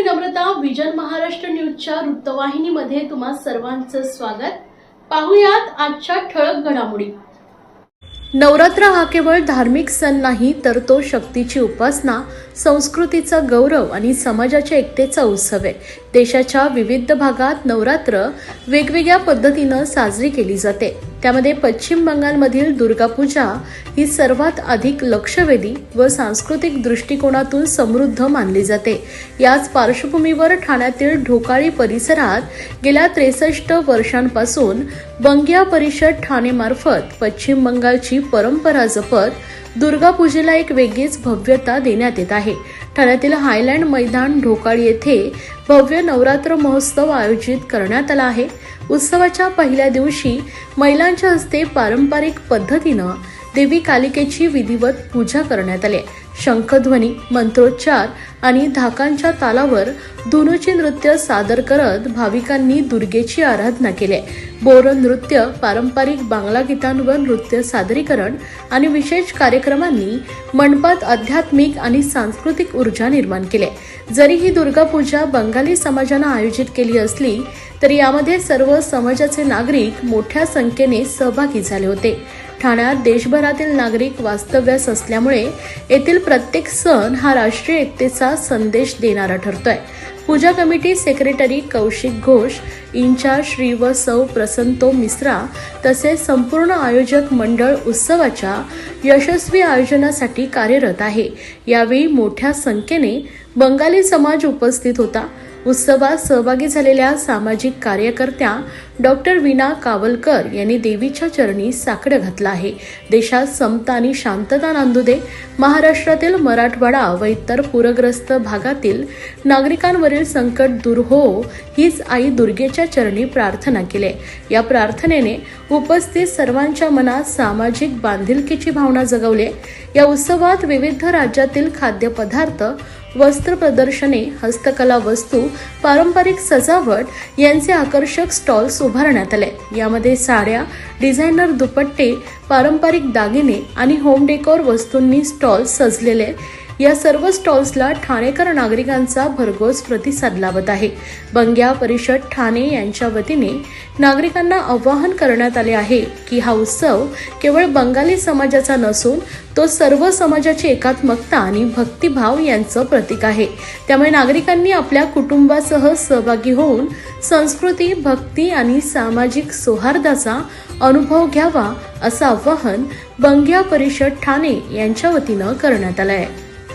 मी नम्रता vision Maharashtra न्यूजच्या वृत्तवाहिनीमध्ये तुम्हा सर्वांचं स्वागत. पाहुयात आजच्या ठळक घडामोडी. नवरात्र हा केवळ धार्मिक सण नाही तर तो शक्तीची उपासना संस्कृतीचा गौरव आणि समाजाच्या एकतेचा उत्सव आहे. देशाच्या विविध भागात नवरात्र वेगवेगळ्या पद्धतीनं साजरी केली जाते. त्यामध्ये पश्चिम बंगालमधील दुर्गापूजा ही सर्वात अधिक लक्षवेधी व सांस्कृतिक दृष्टिकोनातून समृद्ध मानली जाते. याच पार्श्वभूमीवर ठाण्यातील ढोकाळी परिसरात गेल्या त्रेसष्ट वर्षांपासून बंगिया परिषद ठाणेमार्फत पश्चिम बंगालची परंपरा जपत दुर्गापूजेला एक वेगळीच भव्यता देण्यात येत आहे. ठाण्यातील हायलँड मैदान ढोकाळ येथे भव्य नवरात्र महोत्सव आयोजित करण्यात आला आहे. उत्सवाच्या पहिल्या दिवशी महिलांच्या हस्ते पारंपरिक पद्धतीनं देवी कालिकेची विधिवत पूजा करण्यात आली आहे. शंखध्वनी मंत्रोच्चार आणि धाकांच्या तालावर धुनूचे नृत्य सादर करत भाविकांनी दुर्गेची आराधना केली बोर नृत्य पारंपरिक बांगला गीतांवर नृत्य सादरीकरण आणि विशेष कार्यक्रमांनी मंडपात आध्यात्मिक आणि सांस्कृतिक ऊर्जा निर्माण केली जरी ही दुर्गापूजा बंगाली समाजानं आयोजित केली असली तरी यामध्ये सर्व समाजाचे नागरिक मोठ्या संख्येने सहभागी झाले होते. ठाण्यात देशभरातील नागरिक वास्तव्यास असल्यामुळे येथील प्रत्येक सण हा राष्ट्रीय एकतेचा संदेश देणारा ठरतोय. Puja committee secretary Kaushik Ghosh in-charge Shri व सौ प्रसंतो मिश्रा तसेच संपूर्ण आयोजक मंडळ उत्सवाच्या यशस्वी आयोजनासाठी कार्यरत आहे. यावेळी मोठ्या संख्येने बंगाली समाज उपस्थित होता. उत्सवात सहभागी झालेल्या सामाजिक कार्यकर्त्या डॉक्टर विना कावलकर यांनी देवीच्या चरणी साकडं घातलं आहे. देशात समता आणि शांतता नांदू दे. महाराष्ट्रातील मराठवाडा व इतर पूरग्रस्त भागातील नागरिकांवरील संकट दूर हो हीच आई दुर्गेच्या चरणी प्रार्थना केली. या प्रार्थनेने उपस्थित सर्वांच्या मनात सामाजिक बांधिलकीची भावना जगवली. या उत्सवात विविध राज्यातील खाद्यपदार्थ वस्त्र प्रदर्शने हस्तकला वस्तू पारंपरिक सजावट यांचे आकर्षक स्टॉल्स उभारण्यात आले. यामध्ये साड्या डिझायनर दुपट्टे पारंपरिक दागिने आणि होम डेकोर वस्तूंनी स्टॉल सजलेले या सर्व स्टॉल्सला ठाणेकर नागरिकांचा भरघोस प्रतिसाद लाभत आहे. बंग्या परिषद ठाणे यांच्या वतीने नागरिकांना आवाहन करण्यात आले आहे की हा उत्सव केवळ बंगाली समाजाचा नसून तो सर्व समाजाची एकात्मकता आणि भक्तिभाव यांचं प्रतीक आहे. त्यामुळे नागरिकांनी आपल्या कुटुंबासह सहभागी होऊन संस्कृती भक्ती आणि सामाजिक सौहार्दाचा अनुभव घ्यावा असं आवाहन बंग्या परिषद ठाणे यांच्या वतीनं करण्यात आलं आहे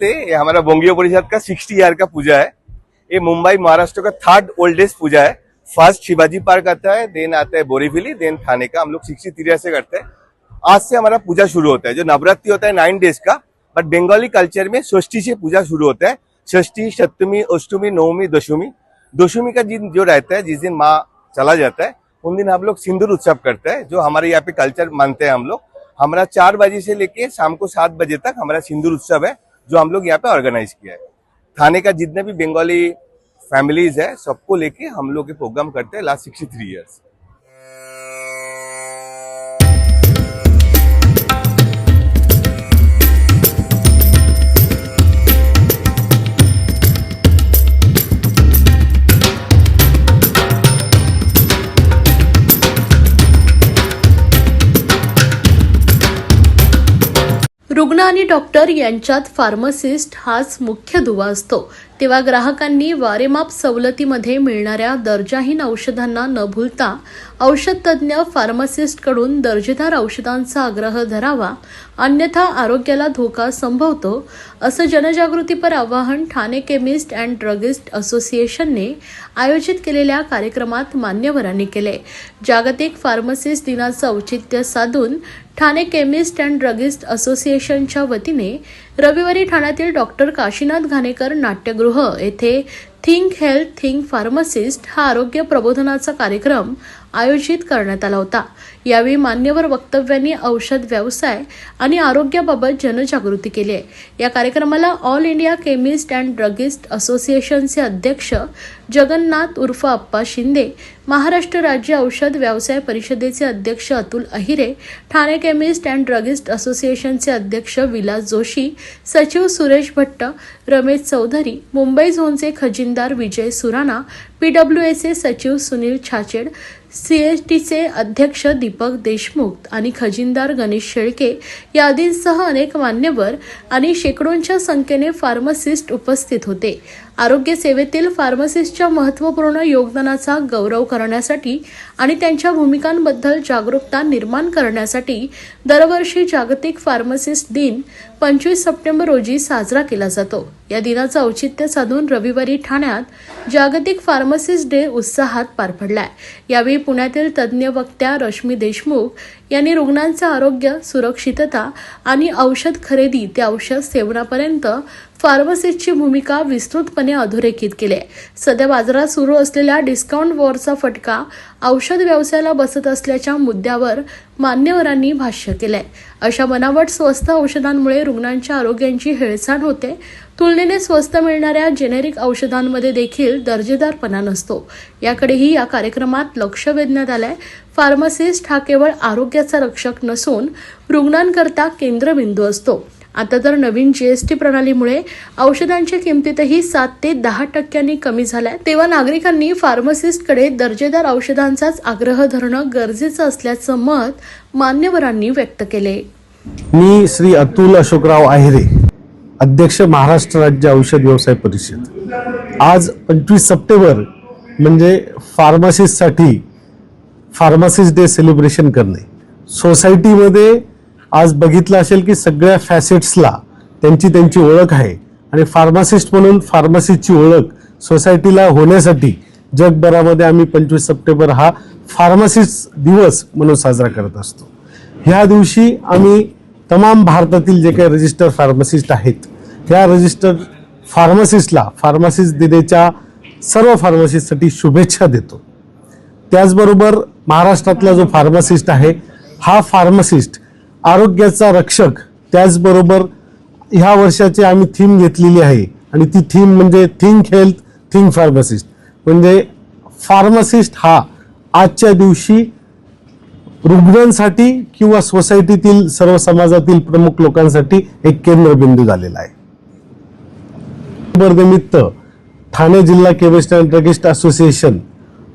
नमस्ते, ये हमारा बोंगियो परिषद का सिक्सटी ईयर का पूजा है। ये मुंबई महाराष्ट्र का थर्ड ओल्डेस्ट पूजा है। फ़र्स्ट शिवाजी पार्क आता है देन आता है बोरीविली देन थाने का। हम लोग सिक्सटी थ्री से करते हैं। आज से हमारा पूजा शुरू होता है। जो नवरात्रि होता है नाइन डेज़ का। बट बंगाली कल्चर में षष्ठी से पूजा शुरू होता है। षष्ठी, सप्तमी, अष्टमी, नवमी, दशमी। दशमी का दिन जो रहता है, जिस दिन माँ चला जाता है, उन दिन हम लोग सिंदूर उत्सव करते हैं, जो हमारे यहाँ पे कल्चर मानते हैं हम लोग। हमारा चार बजे से लेके शाम को सात बजे तक हमारा सिंदूर उत्सव है। जो हम लोग यहाँ पे ऑर्गेनाइज किया है। थाने का जितने भी बंगाली फैमिलीज है सबको लेके हम लोग के प्रोग्राम करते हैं लास्ट सिक्सटी थ्री ईयर्स रुग्ण आणि डॉक्टर यांच्यात फार्मसिस्ट हाच मुख्य दुवा असतो. तेव्हा ग्राहकांनी वारेमाप सवलतीमध्ये मिळणाऱ्या दर्जाहीन औषधांना न भूलता औषध तज्ज्ञ फार्मसिस्टकडून दर्जेदार औषधांचा आग्रह धरावा अन्यथा आरोग्याला धोका संभवतो असं जनजागृतीपर आवाहन ठाणे केमिस्ट अँड ड्रगिस्ट असोसिएशनने आयोजित केलेल्या कार्यक्रमात मान्यवरांनी केले. जागतिक फार्मसिस्ट दिनाचं औचित्य साधून ठाणे केमिस्ट अँड ड्रगिस्ट असोसिएशनच्या वतीने रविवारी ठाण्यातील डॉक्टर काशीनाथ घाणेकर नाट्यगृह येथे थिंक हेल्थ थिंक फार्मसिस्ट हा आरोग्य प्रबोधनाचा कार्यक्रम आयोजित करण्यात आला होता. यावेळी मान्यवर वक्तव्यांनी औषध व्यवसाय आणि आरोग्याबाबत जनजागृती केली आहे. या कार्यक्रमाला all India chemist and druggist असोसिएशनचे अध्यक्ष जगन्नाथ उर्फ अप्पा शिंदे महाराष्ट्र राज्य औषध व्यवसाय परिषदेचे अध्यक्ष Atul Ahire Thane chemist and druggist असोसिएशनचे अध्यक्ष विलास जोशी सचिव सुरेश भट्ट रमेश चौधरी मुंबई झोनचे खजिनदार विजय सुराणा पीडब्ल्यूएचे सचिव सुनील छाचेड सीएसटीचे अध्यक्ष दीपक देशमुख आणि खजिनदार गणेश शेळके यादींसह अनेक मान्यवर आणि शेकडोंच्या संख्येने फार्मासिस्ट उपस्थित होते. आरोग्य सेवेतील फार्मसिस्टच्या महत्त्वपूर्ण योगदानाचा गौरव करण्यासाठी आणि त्यांच्या भूमिकांबद्दल जागरूकता निर्माण करण्यासाठी दरवर्षी जागतिक फार्मसिस्ट दिन पंचवीस सप्टेंबर रोजी साजरा केला जातो. या दिनाचं औचित्य साधून रविवारी ठाण्यात जागतिक फार्मसिस्ट डे उत्साहात पार पडलाय. यावेळी पुण्यातील तज्ज्ञ वक्त्या रश्मी देशमुख यांनी रुग्णांचं आरोग्य सुरक्षितता आणि औषध खरेदी ते औषध सेवनापर्यंत फार्मसिस्टची भूमिका विस्तृतपणे अधोरेखित केली आहे. सध्या बाजारात सुरू असलेल्या डिस्काउंट वॉरचा फटका औषध व्यवसायाला बसत असल्याच्या मुद्द्यावर मान्यवरांनी भाष्य केलंय. अशा बनावट स्वस्त औषधांमुळे रुग्णांच्या आरोग्यांची हेळसांड होते. तुलनेने स्वस्त मिळणाऱ्या जेनेरिक औषधांमध्ये देखील दर्जेदारपणा नसतो. याकडेही या कार्यक्रमात लक्ष वेधण्यात आलंय. फार्मासिस्ट हा केवळ आरोग्याचा रक्षक नसून रुग्णांकरता केंद्रबिंदू असतो. आता तर नवीन जीएसटी प्रणालीमुळे औषधांच्या किमतीतही सात ते दहा टक्क्यांनी कमी झाल्या तेव्हा नागरिकांनी फार्मसिस्टकडे दर्जेदार औषधांचाच आग्रह धरणं गरजेचं असल्याचं मत मान्यवरांनी व्यक्त केले. मी श्री अतुल अशोकराव आहेरे अध्यक्ष महाराष्ट्र राज्य औषध व्यवसाय परिषद. आज पंचवीस सप्टेंबर म्हणजे फार्मासिस्टसाठी फार्मासिस्ट डे सेलिब्रेशन करणे. सोसायटीमध्ये आज बघितलं असेल की सगळ्या फॅसेट्सला त्यांची त्यांची ओळख आहे. आणि फार्मासिस्ट म्हणून फार्मसिस्टची ओळख सोसायटीला होण्यासाठी जगभरामध्ये आम्ही पंचवीस सप्टेंबर हा फार्मासिस्ट दिवस म्हणून साजरा करत असतो. ह्या दिवशी आम्ही तमाम भारतातील जे काही रजिस्टर फार्मासिस्ट आहेत ह्या रजिस्टर फार्मासिस्टला फार्मासिस्ट दिनेच्या सर्व फार्मासिस्टसाठी शुभेच्छा देतो. त्याचबरोबर महाराष्ट्रातला जो फार्मासिस्ट आहे हा फार्मासिस्ट आरोग्याचा रक्षक. त्याचबरोबर ह्या वर्षाची आम्ही थीम घेतलेली आहे. आणि ती थीम म्हणजे थिंक हेल्थ थिंक फार्मासिस्ट म्हणजे फार्मासिस्ट हा आजच्या दिवशी रुग्णांसाठी किंवा सोसायटीतील सर्व समाजातील प्रमुख लोकांसाठी एक केंद्रबिंदू झालेला आहे. निमित्त ठाणे जिल्हा केमिस्ट अँड ड्रगिस्ट असोसिएशन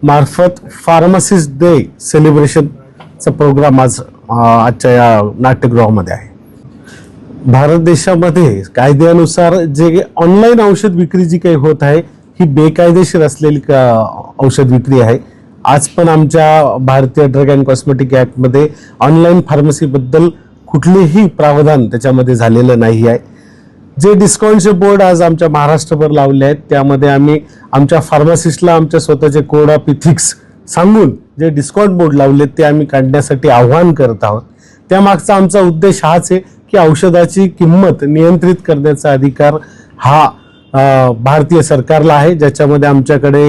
मार्फत फार्मासिस्ट डे सेलिब्रेशनचा प्रोग्राम आज आजच्या या नाट्यगृहामध्ये आहे. भारत देशामध्ये कायद्यानुसार जे ऑनलाईन औषध विक्री जी काही होत आहे ही बेकायदेशीर असलेली का- औषध विक्री आहे. आज पण आमच्या भारतीय ड्रग अँड कॉस्मेटिक ॲक्टमध्ये ऑनलाईन फार्मसीबद्दल कुठलेही प्रावधान त्याच्यामध्ये झालेलं नाही आहे. जे डिस्काउंटचे बोर्ड आज आमच्या महाराष्ट्रभर लावले आहेत त्यामध्ये आम्ही आमच्या फार्मासिस्टला आमच्या स्वतःचे कोड ऑफ इथिक्स सांगून जे डिस्काउंट बोर्ड लावले ते आम्ही काढण्यासाठी आव्हान करत आहोत. त्यामागचा आमचा उद्देश हाच आहे की औषधाची किंमत नियंत्रित करण्याचा अधिकार हा भारतीय सरकारला आहे. ज्याच्यामध्ये आमच्याकडे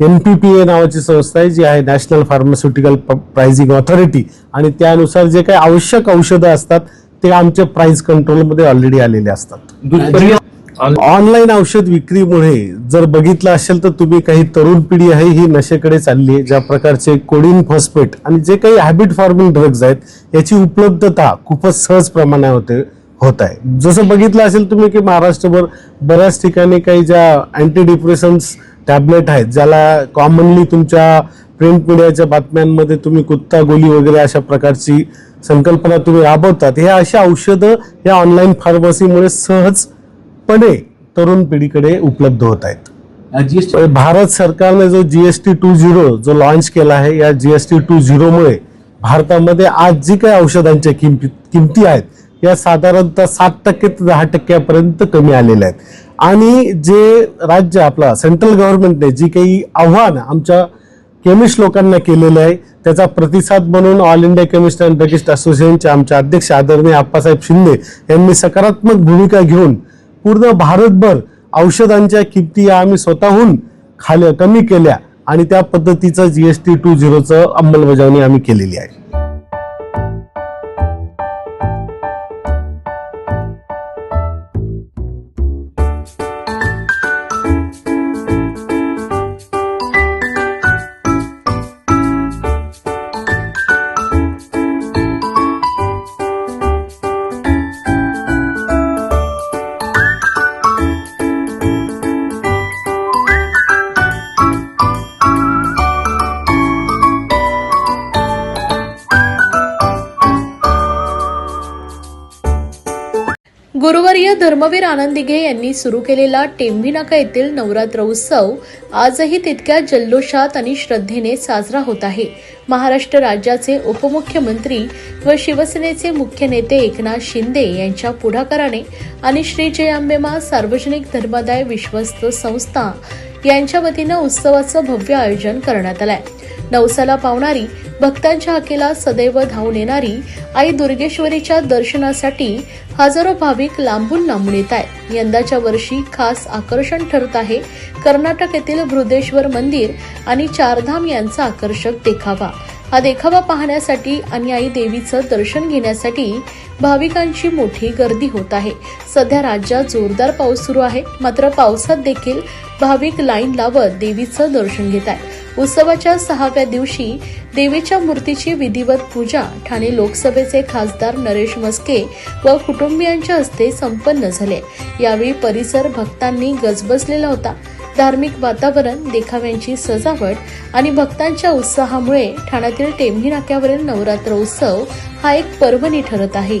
एन पी पी ए नावाची संस्था आहे जी आहे नॅशनल फार्मास्युटिकल प्राइझिंग ऑथॉरिटी आणि त्यानुसार जे काही आवश्यक औषधं असतात ते आमच्या प्राइस कंट्रोलमध्ये ऑलरेडी आलेले असतात. ऑनलाईन औषध विक्रीमुळे जर बघितलं असेल तर तुम्ही काही तरुण पिढी आहे ही नशेकडे चालली आहे ज्या प्रकारचे कोडिन फॉस्फेट आणि जे काही हॅबिट फॉर्मिंग ड्रग्ज आहेत याची उपलब्धता खूपच सहज प्रमाणात होते होत आहे. जसं बघितलं असेल तुम्ही की महाराष्ट्रभर बऱ्याच ठिकाणी काही ज्या अँटी डिप्रेशन्स टॅबलेट आहेत ज्याला कॉमनली तुमच्या प्रिंट मीडियाच्या बातम्यांमध्ये तुम्ही कुत्ता गोली वगैरे अशा प्रकारची संकल्पना तुम्ही राबवतात हे अशा औषधं या ऑनलाईन फार्मसीमुळे सहज सहजपणे तरुण पिढीकडे उपलब्ध होत आहेत. जीएसटी भारत सरकारने जो जीएसटी टू झिरो जो लॉन्च केला आहे या जीएसटी टू झिरोमुळे भारतामध्ये आज जी काही औषधांच्या किमती किमती आहेत या साधारणतः सात टक्के ते दहा टक्क्यापर्यंत कमी आलेल्या आहेत. आणि जे राज्य आपला सेंट्रल गव्हर्नमेंटने जी काही आव्हान आमच्या केमिस्ट लोकांना केलेलं आहे त्याचा प्रतिसाद म्हणून all India chemist and druggist असोसिएशनचे आमचे अध्यक्ष आदरणीय आप्पासाहेब शिंदे यांनी सकारात्मक भूमिका घेऊन पूर्ण भारतभर औषधांच्या किमती या आम्ही स्वतःहून खाल्या कमी केल्या आणि त्या पद्धतीचं जी एस टी टू झिरोचं अंमलबजावणी आम्ही केलेली आहे. धर्मवीर आनंदिगे यांनी सुरू केलेला टेंभी नाका येथील नवरात्र उत्सव आजही तितक्या जल्लोषात आणि श्रद्धेने साजरा होत आहे. महाराष्ट्र राज्याचे उपमुख्यमंत्री व शिवसेनेचे मुख्य नेते एकनाथ शिंदे यांच्या पुढाकाराने आणि श्री जयांबेमा सार्वजनिक धर्मादाय विश्वस्त संस्था यांच्या वतीनं उत्सवाचं भव्य आयोजन करण्यात आलं आहे नवसाला पावणारी भक्तांच्या हाकेला सदैव धावून येणारी आई दुर्गेश्वरीच्या दर्शनासाठी हजारो भाविक लांबून लांबून येत आहेत. यंदाच्या वर्षी खास आकर्षण ठरत आहे कर्नाटक येथील बृदेश्वर मंदिर आणि चारधाम यांचा आकर्षक देखावा. हा देखावा पाहण्यासाठी आणि आई देवीचं दर्शन घेण्यासाठी भाविकांची मोठी गर्दी होत आहे. सध्या राज्यात जोरदार पाऊस सुरू आहे. मात्र पावसात देखील भाविक लाईन लावत देवीचं दर्शन घेत आहेत. उत्सवाच्या सहाव्या दिवशी देवीच्या मूर्तीची विधिवत पूजा ठाणे लोकसभेचे खासदार नरेश मस्के व कुटुंबियांच्या हस्ते संपन्न झाले. यावेळी परिसर भक्तांनी गजबजलेला होता. धार्मिक वातावरण देखाव्यांची सजावट आणि भक्तांच्या उत्साहामुळे ठाण्यातील टेंभी नाक्यावरील नवरात्र उत्सव हा एक पर्वणी ठरत आहे.